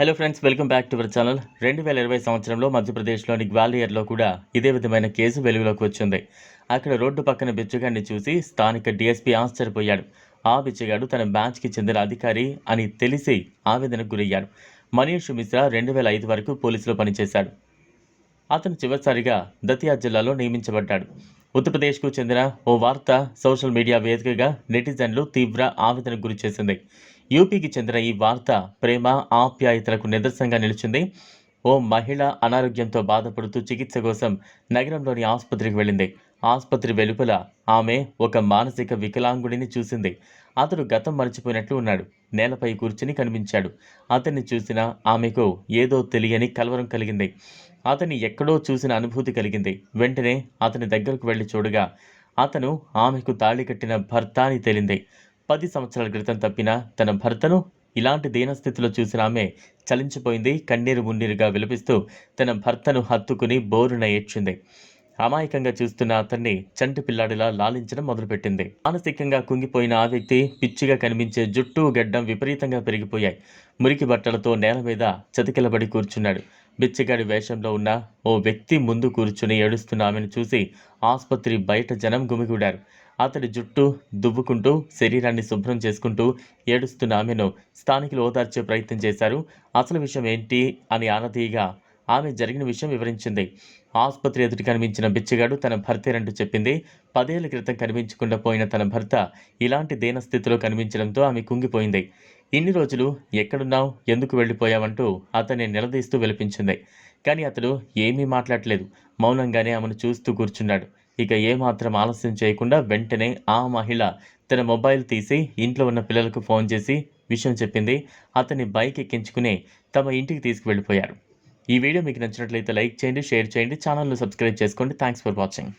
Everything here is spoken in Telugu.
Hello friends welcome back to our channel రెండు వేల ఇరవై సంవత్సరంలో మధ్యప్రదేశ్లోని గ్వాలియర్లో కూడా ఇదే విధమైన కేసు వెలుగులోకి వచ్చింది. అక్కడ రోడ్డు పక్కన బిచ్చగాడిని చూసి స్థానిక డీఎస్పీ ఆశ్చర్యపోయాడు. ఆ బిచ్చగాడు తన బ్యాచ్కి చెందిన అధికారి అని తెలిసి ఆవేదనకు గురయ్యాడు. మనీష్ మిశ్రా రెండు వేల ఐదు వరకు పోలీసులో పనిచేశాడు. అతను చివరిసారిగా దతియా జిల్లాలో నియమించబడ్డాడు. ఉత్తరప్రదేశ్కు చెందిన ఓ వార్త సోషల్ మీడియా వేదికగా నెటిజన్లు తీవ్ర ఆవేదనకు గురి చేసింది యూపీకి చెందిన ఈ వార్త ప్రేమ ఆప్యాయతలకు నిదర్శనంగా నిలిచింది. ఓ మహిళ అనారోగ్యంతో బాధపడుతూ చికిత్స కోసం నగరంలోని ఆసుపత్రికి వెళ్ళింది. ఆసుపత్రి వెలుపల ఆమె ఒక మానసిక వికలాంగుడిని చూసింది. అతడు గతం మర్చిపోయినట్లు ఉన్నాడు. నేలపై కూర్చుని కనిపించాడు. అతన్ని చూసిన ఆమెకు ఏదో తెలియని కలవరం కలిగింది. అతన్ని ఎక్కడో చూసిన అనుభూతి కలిగింది. వెంటనే అతని దగ్గరకు వెళ్ళి చూడగా అతను ఆమెకు తాళి కట్టిన భర్త అని తేలింది. పది సంవత్సరాల క్రితం తప్పిన తన భర్తను ఇలాంటి దీనస్థితిలో చూసిన ఆమె చలించిపోయింది కన్నీరు మున్నీరుగా విలపిస్తూ తన భర్తను హత్తుకుని బోరున ఏడ్చింది. అమాయకంగా చూస్తున్న అతన్ని చంటి పిల్లాడిలా లాలించడం మొదలుపెట్టింది. మానసికంగా కుంగిపోయిన ఆ వ్యక్తి పిచ్చిగా కనిపించే జుట్టు గడ్డం విపరీతంగా పెరిగిపోయాయి. మురికి బట్టలతో నేల మీద చతికిలబడి కూర్చున్నాడు. బిచ్చగాడి వేషంలో ఉన్న ఓ వ్యక్తి ముందు కూర్చుని ఏడుస్తున్న ఆమెను చూసి ఆసుపత్రి బయట జనం గుమిగూడారు. అతడి జుట్టు దువ్వుకుంటూ శరీరాన్ని శుభ్రం చేసుకుంటూ ఏడుస్తున్న ఆమెను స్థానికులు ఓదార్చే ప్రయత్నం చేశారు. అసలు విషయం ఏంటి అని ఆనతీయగా ఆమె జరిగిన విషయం వివరించింది. ఆసుపత్రి ఎదుటి కనిపించిన బిచ్చగాడు తన భర్తేనంటూ చెప్పింది. పదేళ్ళ క్రితం కనిపించకుండా పోయిన తన భర్త ఇలాంటి దీనస్థితిలో కనిపించడంతో ఆమె కుంగిపోయింది. ఇన్ని రోజులు ఎక్కడున్నావు ఎందుకు వెళ్ళిపోయావంటూ అతన్ని నిలదీస్తూ విలపించింది. కానీ అతడు ఏమీ మాట్లాడలేదు. మౌనంగానే ఆమెను చూస్తూ కూర్చున్నాడు. ఇక ఏమాత్రం ఆలస్యం చేయకుండా వెంటనే ఆ మహిళ తన మొబైల్ తీసి ఇంట్లో ఉన్న పిల్లలకు ఫోన్ చేసి విషయం చెప్పింది. అతన్ని బైక్ ఎక్కించుకుని తమ ఇంటికి తీసుకువెళ్ళిపోయారు. ఈ వీడియో మీకు నచ్చినట్లయితే లైక్ చేయండి షేర్ చేయండి ఛానల్ను సబ్స్క్రైబ్ చేసుకోండి. Thanks for watching.